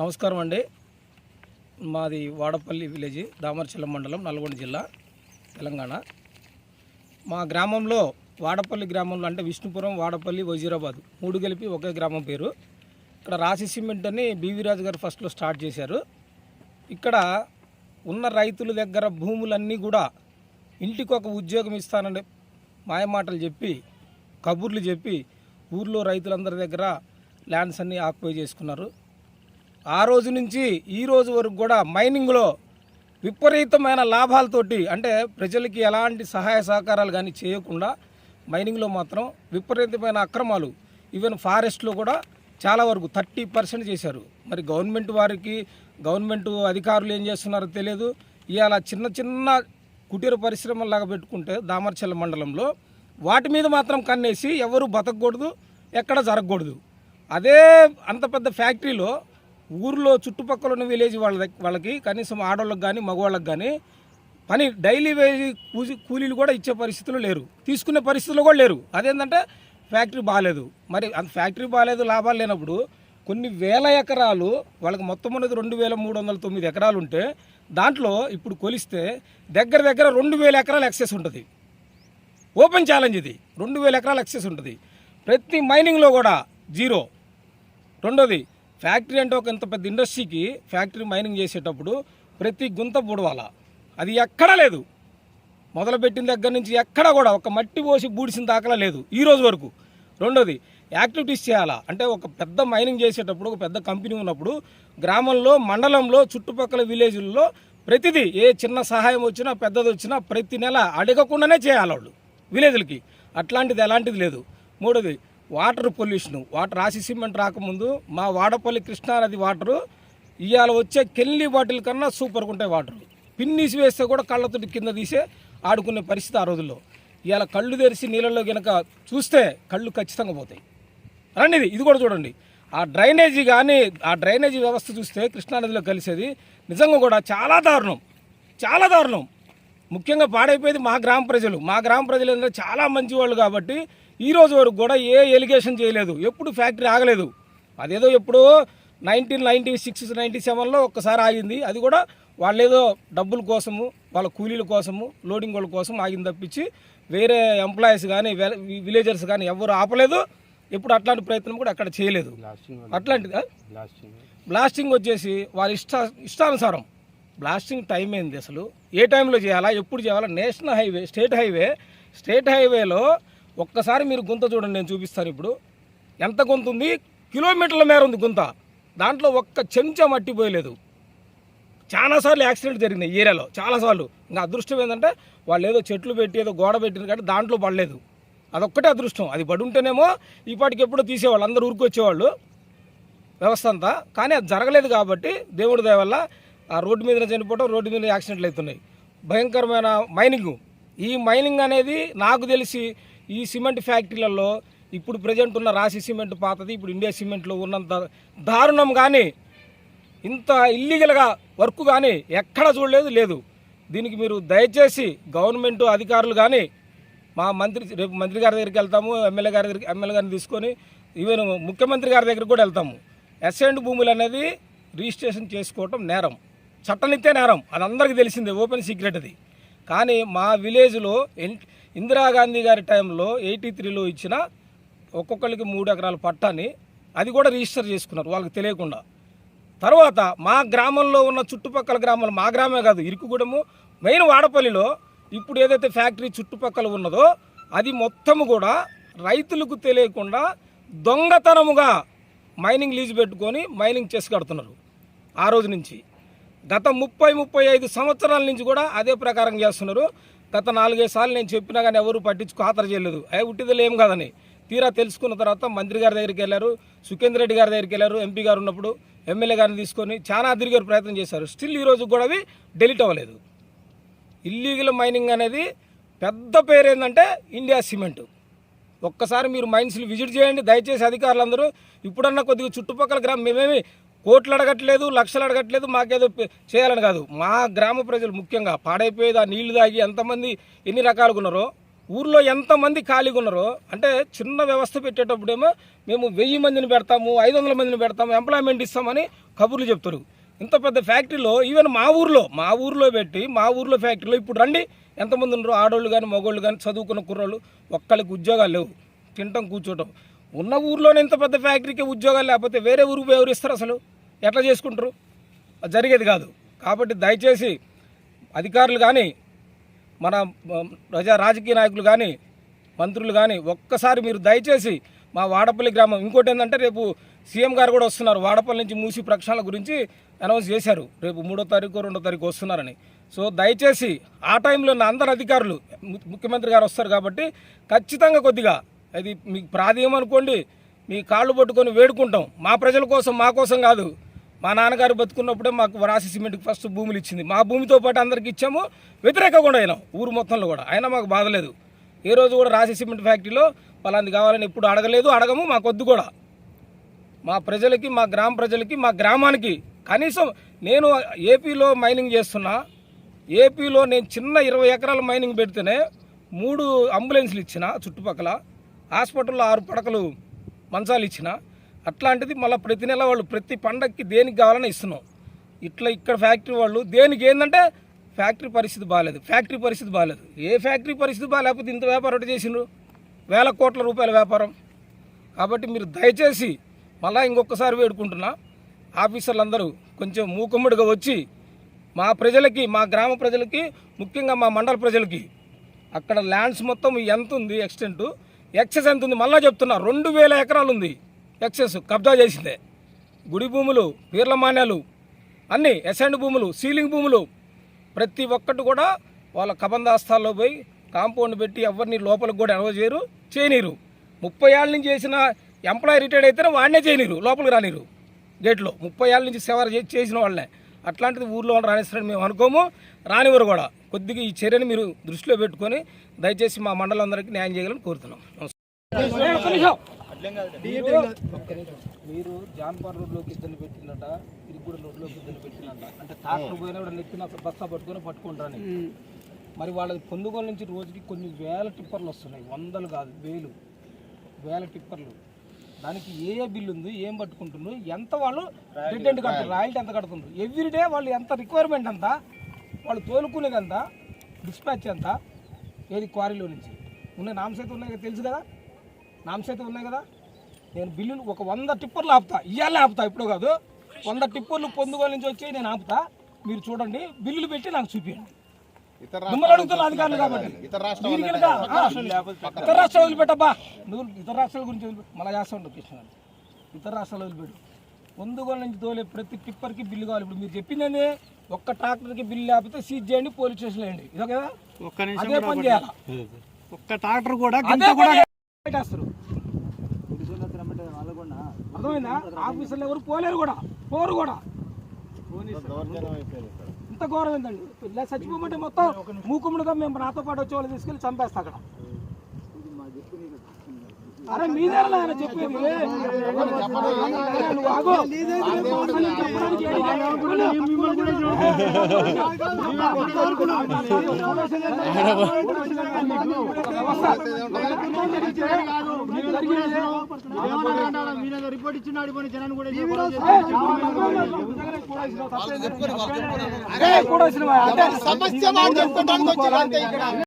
నమస్కారం అండి. మాది వాడపల్లి విలేజ్ దామరచల్లం మండలం నల్గొండ జిల్లా తెలంగాణ. మా గ్రామంలో వాడపల్లి గ్రామంలో అంటే విష్ణుపురం వాడపల్లి వజీరాబాద్ మూడు కలిపి ఒకే గ్రామం పేరు. ఇక్కడ రాశి సిమెంట్ అని బీవీ రాజు గారు ఫస్ట్లో స్టార్ట్ చేశారు. ఇక్కడ ఉన్న రైతుల దగ్గర భూములన్నీ కూడా ఇంటికి ఒక ఉద్యోగం ఇస్తానని మాయమాటలు చెప్పి కబుర్లు చెప్పి ఊర్లో రైతులందరి దగ్గర ల్యాండ్స్ అన్నీ ఆక్యుపై చేసుకున్నారు. ఆ రోజు నుంచి ఈ రోజు వరకు కూడా మైనింగ్లో విపరీతమైన లాభాలతోటి అంటే ప్రజలకి ఎలాంటి సహాయ సహకారాలు కానీ చేయకుండా మైనింగ్లో మాత్రం విపరీతమైన అక్రమాలు. ఈవెన్ ఫారెస్ట్లో కూడా చాలా వరకు థర్టీ పర్సెంట్ చేశారు. మరి గవర్నమెంట్ వారికి గవర్నమెంట్ అధికారులు ఏం చేస్తున్నారో తెలియదు. ఇవాళ చిన్న చిన్న కుటీర పరిశ్రమలాగా పెట్టుకుంటే దామర్చల్ల మండలంలో వాటి మీద మాత్రం కన్నేసి ఎవరు బతకూడదు ఎక్కడ జరగకూడదు. అదే అంత పెద్ద ఫ్యాక్టరీలో ఊర్లో చుట్టుపక్కల ఉన్న విలేజ్ వాళ్ళ వాళ్ళకి కనీసం ఆడవాళ్ళకి కానీ మగవాళ్ళకి కానీ పని డైలీ వేజ్ కూలి కూలీలు కూడా ఇచ్చే పరిస్థితులు లేరు. తీసుకునే పరిస్థితులు కూడా లేరు. అదేంటంటే ఫ్యాక్టరీ బాగాలేదు మరి అంత ఫ్యాక్టరీ బాగాలేదు లాభాలు లేనప్పుడు కొన్ని వేల ఎకరాలు వాళ్ళకి మొత్తం ఉన్నది రెండు వేల మూడు వందల తొమ్మిది ఎకరాలు ఉంటే దాంట్లో ఇప్పుడు కొలిస్తే దగ్గర దగ్గర రెండు వేల ఎకరాలు ఎక్సెస్ ఉంటుంది. ఓపెన్ ఛాలెంజ్ ఇది. రెండు వేల ఎకరాల ఎక్సెస్ ఉంటుంది. ప్రతి మైనింగ్లో కూడా జీరో రెండోది ఫ్యాక్టరీ అంటే ఒక ఇంత పెద్ద ఇండస్ట్రీకి ఫ్యాక్టరీ మైనింగ్ చేసేటప్పుడు ప్రతి గుంత బుడవాల అది ఎక్కడా లేదు. మొదలుపెట్టిన దగ్గర నుంచి ఎక్కడా కూడా ఒక మట్టి పోసి బూడిసిన దాఖలా లేదు ఈ రోజు వరకు. రెండోది యాక్టివిటీస్ చేయాలా? అంటే ఒక పెద్ద మైనింగ్ చేసేటప్పుడు ఒక పెద్ద కంపెనీ ఉన్నప్పుడు గ్రామంలో మండలంలో చుట్టుపక్కల విలేజ్ల్లో ప్రతిదీ ఏ చిన్న సహాయం వచ్చినా పెద్దది వచ్చినా ప్రతి నెల అడగకుండానే చేయాలి వాళ్ళు విలేజ్లకి. అట్లాంటిది ఎలాంటిది లేదు. మూడోది వాటర్ పొల్యూషన్ వాటర్ రాసి సిమెంట్ రాకముందు మా వాడపల్లి కృష్ణానది వాటరు ఇవాళ వచ్చే కెల్లి బాటిల్ కన్నా సూపర్గా ఉంటాయి వాటర్ పిన్నీసి వేస్తే కూడా కళ్ళతోటి కింద తీసే ఆడుకునే పరిస్థితి ఆ రోజుల్లో. ఇవాళ కళ్ళు తెరిచి నీళ్ళలో గనక చూస్తే కళ్ళు ఖచ్చితంగా పోతాయి. రండి ఇది ఇది కూడా చూడండి. ఆ డ్రైనేజీ కానీ ఆ డ్రైనేజీ వ్యవస్థ చూస్తే కృష్ణానదిలో కలిసేది నిజంగా కూడా చాలా దారుణం. చాలా దారుణం. ముఖ్యంగా పాడైపోయేది మా గ్రామ ప్రజలు. మా గ్రామ ప్రజలు చాలా మంచి వాళ్ళు కాబట్టి ఈ రోజు వరకు కూడా ఏ ఎలిగేషన్ చేయలేదు. ఎప్పుడు ఫ్యాక్టరీ ఆగలేదు. అదేదో ఎప్పుడో నైన్టీన్ నైన్టీ సిక్స్ నైన్టీ సెవెన్లో ఒక్కసారి ఆగింది. అది కూడా వాళ్ళు ఏదో డబ్బుల కోసము వాళ్ళ కూలీల కోసము లోడింగ్ వాళ్ళ కోసం ఆగింది తప్పించి వేరే ఎంప్లాయీస్ కానీ విలేజర్స్ కానీ ఎవరు ఆపలేదు. ఎప్పుడు అట్లాంటి ప్రయత్నం కూడా అక్కడ చేయలేదు. అట్లాంటిది? బ్లాస్టింగ్ వచ్చేసి వాళ్ళ ఇష్ట ఇష్టానుసారం. బ్లాస్టింగ్ టైం ఏంది అసలు? ఏ టైంలో చేయాలా? ఎప్పుడు చేయాలా? National highway state highway state హైవేలో ఒక్కసారి మీరు గుంత చూడండి నేను చూపిస్తాను ఇప్పుడు. ఎంత గుంత ఉంది? కిలోమీటర్ల మేర ఉంది గుంత. దాంట్లో ఒక్క చెంచా మట్టి పోయలేదు. చాలాసార్లు యాక్సిడెంట్ జరిగినాయి ఏరియాలో చాలాసార్లు ఇంకా అదృష్టం ఏంటంటే వాళ్ళు ఏదో చెట్లు పెట్టి ఏదో గోడ పెట్టిన కానీ దాంట్లో పడలేదు. అదొక్కటే అదృష్టం. అది పడుంటేనేమో ఉంటేనేమో ఎప్పుడో తీసేవాళ్ళు అందరూ ఊరుకొచ్చేవాళ్ళు వ్యవస్థ అంతా. కానీ అది జరగలేదు కాబట్టి దేవుడి దయ వల్ల ఆ రోడ్డు మీద చనిపోవడం రోడ్డు మీద యాక్సిడెంట్లు అవుతున్నాయి. భయంకరమైన మైనింగ్. ఈ మైనింగ్ అనేది నాకు తెలిసి ఈ సిమెంట్ ఫ్యాక్టరీలలో ఇప్పుడు ప్రజెంట్ ఉన్న రాశి సిమెంట్ పాతది ఇప్పుడు ఇండియా సిమెంట్లో ఉన్నంత దారుణం కానీ ఇంత ఇల్లీగల్గా వర్క్ కానీ ఎక్కడ చూడలేదు లేదు. దీనికి మీరు దయచేసి గవర్నమెంట్ అధికారులు కానీ మా మంత్రి రేపు మంత్రి గారి దగ్గరికి వెళ్తాము ఎమ్మెల్యే గారి దగ్గరికి ఎమ్మెల్యే గారిని తీసుకొని ఈవెన్ ముఖ్యమంత్రి గారి దగ్గరికి కూడా వెళ్తాము. ఎస్ఎండ్ భూములు అనేది రిజిస్ట్రేషన్ చేసుకోవటం నేరం. చట్టనిత్తే నేరం. అది అందరికీ తెలిసిందే ఓపెన్ సీక్రెట్ అది. కానీ మా విలేజ్లో ఇందిరాగాంధీ గారి టైంలో ఎయిటీ త్రీలో ఇచ్చిన ఒక్కొక్కరికి మూడు ఎకరాల పట్టాని అది కూడా రిజిస్టర్ చేసుకున్నారు వాళ్ళకి తెలియకుండా. తర్వాత మా గ్రామంలో ఉన్న చుట్టుపక్కల గ్రామాలు మా గ్రామే కాదు ఇరుకుగూడెము మెయిన్ వాడపల్లిలో ఇప్పుడు ఏదైతే ఫ్యాక్టరీ చుట్టుపక్కల ఉన్నదో అది మొత్తము కూడా రైతులకు తెలియకుండా దొంగతనముగా మైనింగ్ లీజు పెట్టుకొని మైనింగ్ చేసి కడుతున్నారు ఆ రోజు నుంచి. గత ముప్పై ముప్పై ఐదు సంవత్సరాల నుంచి కూడా అదే ప్రకారం చేస్తున్నారు. గత నాలుగైదు సార్లు నేను చెప్పినా కానీ ఎవరు పట్టించుకో ఖాతరు చేయలేదు. అవి ఉట్టిదలు ఏం కాదని తీరా తెలుసుకున్న తర్వాత మంత్రి గారి దగ్గరికి వెళ్ళారు సుఖేందర్ రెడ్డి గారి దగ్గరికి వెళ్ళారు ఎంపీ గారు ఉన్నప్పుడు ఎమ్మెల్యే గారిని తీసుకొని చాలా తిరిగారు ప్రయత్నం చేశారు. స్టిల్ ఈరోజు కూడా అవి డెలిట్ అవ్వలేదు. ఇల్లీగల్ మైనింగ్ అనేది పెద్ద పేరు ఏంటంటే ఇండియా సిమెంట్. ఒక్కసారి మీరు మైన్స్లు విజిట్ చేయండి. దయచేసి అధికారులందరూ ఇప్పుడన్నా కొద్దిగా చుట్టుపక్కల గ్రామం మేమేమి కోట్లు అడగట్లేదు లక్షలు అడగట్లేదు మాకేదో చేయాలని కాదు. మా గ్రామ ప్రజలు ముఖ్యంగా పాడైపోయేది ఆ నీళ్ళు తాగి ఎంతమంది ఎన్ని రకాలుగా ఉన్నారో ఊర్లో ఎంతమంది ఖాళీగా ఉన్నారో అంటే చిన్న వ్యవస్థ పెట్టేటప్పుడేమో మేము వెయ్యి మందిని పెడతాము ఐదు వందల మందిని పెడతాము ఎంప్లాయ్మెంట్ ఇస్తామని కబుర్లు చెప్తారు. ఇంత పెద్ద ఫ్యాక్టరీలో ఈవెన్ మా ఊర్లో మా ఊర్లో పెట్టి మా ఊర్లో ఫ్యాక్టరీలో ఇప్పుడు రండి ఎంతమంది ఉన్నారు ఆడోళ్ళు కానీ మగోళ్ళు కానీ చదువుకున్న కుర్రోళ్ళు ఒక్కళ్ళకి ఉద్యోగాలు లేవు. తినటం కూర్చోవటం ఉన్న ఊర్లోనే ఇంత పెద్ద ఫ్యాక్టరీకి ఉద్యోగాలు లేకపోతే వేరే ఊరికి ఎవరు ఇస్తారు అసలు? ఎట్లా చేసుకుంటారు? జరిగేది కాదు. కాబట్టి దయచేసి అధికారులు కానీ మన ప్రజా రాజకీయ నాయకులు కానీ మంత్రులు కానీ ఒక్కసారి మీరు దయచేసి మా వాడపల్లి గ్రామం ఇంకోటి ఏంటంటే రేపు సీఎం గారు కూడా వస్తున్నారు. వాడపల్లి నుంచి మూసి ప్రక్షాళన గురించి అనౌన్స్ చేశారు. రేపు మూడో తారీఖు రెండో తారీఖు వస్తున్నారని. సో దయచేసి ఆ టైంలో ఉన్న అందరు అధికారులు ము- ముఖ్యమంత్రి గారు వస్తారు కాబట్టి ఖచ్చితంగా కొద్దిగా అది మీకు ప్రాధేయం అనుకోండి మీ కాళ్ళు పట్టుకొని వేడుకుంటాం. మా ప్రజల కోసం మా కోసం కాదు. మా నాన్నగారు బతుకున్నప్పుడే మాకు రాసి సిమెంట్కి ఫస్ట్ భూములు ఇచ్చింది. మా భూమితో పాటు అందరికి ఇచ్చాము వ్యతిరేకంగా కూడా అయినాం ఊరు మొత్తంలో కూడా. అయినా మాకు బాధలేదు ఏ రోజు కూడా రాసి సిమెంట్ ఫ్యాక్టరీలో పలాంది కావాలని ఎప్పుడు అడగలేదు అడగము మా వద్దు కూడా. మా ప్రజలకి మా గ్రామ ప్రజలకి మా గ్రామానికి కనీసం నేను ఏపీలో మైనింగ్ చేస్తున్నా ఏపీలో నేను చిన్న ఇరవై ఎకరాల మైనింగ్ పెడితేనే మూడు అంబులెన్స్లు ఇచ్చిన చుట్టుపక్కల హాస్పిటల్లో ఆరు పడకలు మంచాలు ఇచ్చిన అట్లాంటిది మళ్ళీ ప్రతి నెల వాళ్ళు ప్రతి పండగకి దేనికి కావాలని ఇస్తున్నాం. ఇట్లా ఇక్కడ ఫ్యాక్టరీ వాళ్ళు దేనికి ఏంటంటే ఫ్యాక్టరీ పరిస్థితి బాగాలేదు ఫ్యాక్టరీ పరిస్థితి బాగాలేదు. ఏ ఫ్యాక్టరీ పరిస్థితి బాగాలేకపోతే ఇంత వ్యాపారం ఒకటి చేసిండ్రు. వేల కోట్ల రూపాయల వ్యాపారం. కాబట్టి మీరు దయచేసి మళ్ళా ఇంకొకసారి వేడుకుంటున్నా ఆఫీసర్లందరూ కొంచెం మూకుమ్మడిగా వచ్చి మా ప్రజలకి మా గ్రామ ప్రజలకి ముఖ్యంగా మా మండల ప్రజలకి అక్కడ ల్యాండ్స్ మొత్తం ఎంత ఉంది ఎక్స్టెంటు ఎక్సెస్ ఎంత ఉంది? మళ్ళీ చెప్తున్నా రెండు వేల ఎకరాలు ఉంది ఎక్సెస్ కబ్జా చేసిందే. గుడి భూములు వీర్లమాన్యాలు అన్నీ ఎసెండ్ భూములు సీలింగ్ భూములు ప్రతి ఒక్కటి కూడా వాళ్ళ కబందాస్తాల్లో పోయి కాంపౌండ్ పెట్టి ఎవరిని లోపలికి కూడా ఎనవ చేయరు చేయనీరు. ముప్పై ఏళ్ళ నుంచి చేసిన ఎంప్లాయీ రిటైర్డ్ అయితేనే వాడినే చేయనీరు లోపలికి రానీరు. గేట్లో ముప్పై ఏళ్ళ నుంచి సేవ చేసిన వాళ్ళనే. అట్లాంటిది ఊర్లో రాణిస్తారని మేము అనుకోము. రానివారు కూడా. కొద్దిగా ఈ చర్యని మీరు దృష్టిలో పెట్టుకొని దయచేసి మా మండలందరికీ న్యాయం చేయాలని కోరుతున్నాం. మీరు జాన్పార్ రోడ్లోకి ఇద్దరు పెట్టినట ఇరుగుడ రోడ్లోకి ఇద్దరు పెట్టినట అంటే ట్రాక్టర్ పోయినా కూడా నెత్తిన బస్తా పట్టుకొని పట్టుకుంటారని. మరి వాళ్ళకి పొందుగోలు నుంచి రోజుకి కొన్ని వేల టిప్పర్లు వస్తున్నాయి. వందలు కాదు వేలు. వేల టిప్పర్లు. దానికి ఏ ఏ బిల్లు ఉంది ఏం పట్టుకుంటున్నారు ఎంత వాళ్ళు రిటర్న్ కడుతున్నారు రాయల్టీ ఎంత కడుతున్నారు ఎవ్రీడే వాళ్ళు ఎంత రిక్వైర్మెంట్ ఎంత వాళ్ళు తోలుకునేది ఎంత డిస్పాచ్ ఎంత ఏది క్వారీలో నుంచి. ఉన్నాయి నామ్స్ అయితే ఉన్నాయి కదా తెలుసు కదా? నామ్స్ అయితే ఉన్నాయి కదా? నేను బిల్లులు ఒక వంద టిప్పర్లు ఆపుతా ఇవాళ ఆపుతా ఇప్పుడు కాదు. వంద టిప్పర్లు పొందుగోలు నుంచి వచ్చి నేను ఆపుతా. మీరు చూడండి బిల్లులు పెట్టి నాకు చూపించండి మిమ్మల్ని అడుగుతున్న అధికారులు కాబట్టి. ఇతర రాష్ట్రాలు వదిలిపెట్టబ్బా నువ్వు ఇతర రాష్ట్రాల గురించి వదిలిపెట్టు మళ్ళీ చేస్తా ఉండవు కృష్ణ. ఇతర రాష్ట్రాలు వదిలిపెట్టు. పొందుగోలు నుంచి తోలే ప్రతి టిప్పర్కి బిల్లు కావాలి. ఇప్పుడు మీరు చెప్పింది ఏంది? ఒక్క ట్రాక్టర్కి బిల్లు లేకపోతే సీజ్ చేయండి పోలీస్ స్టేషన్ వేయండి. ఇదే కదా? ఒక్క నిమిషం అదే పని చేయాలి? ఒక్క ట్రాక్టర్ కూడా. పెట్టేస్తారు అర్థమైందా? ఆఫీసర్లు ఎవరు పోలేరు కూడా. పోరు కూడా. ఎంత ఘోరం ఏందండి? చచ్చిపోమంటే మొత్తం మూకుముడుగా మేము నాతో పాటు వచ్చే వాళ్ళు తీసుకెళ్ళి చంపేస్తా అక్కడ. అరే మీదేనా ఆయన చెప్పేది. రిపోర్ట్ ఇచ్చిన అడిపోయిన జనాన్ని కూడా సమస్య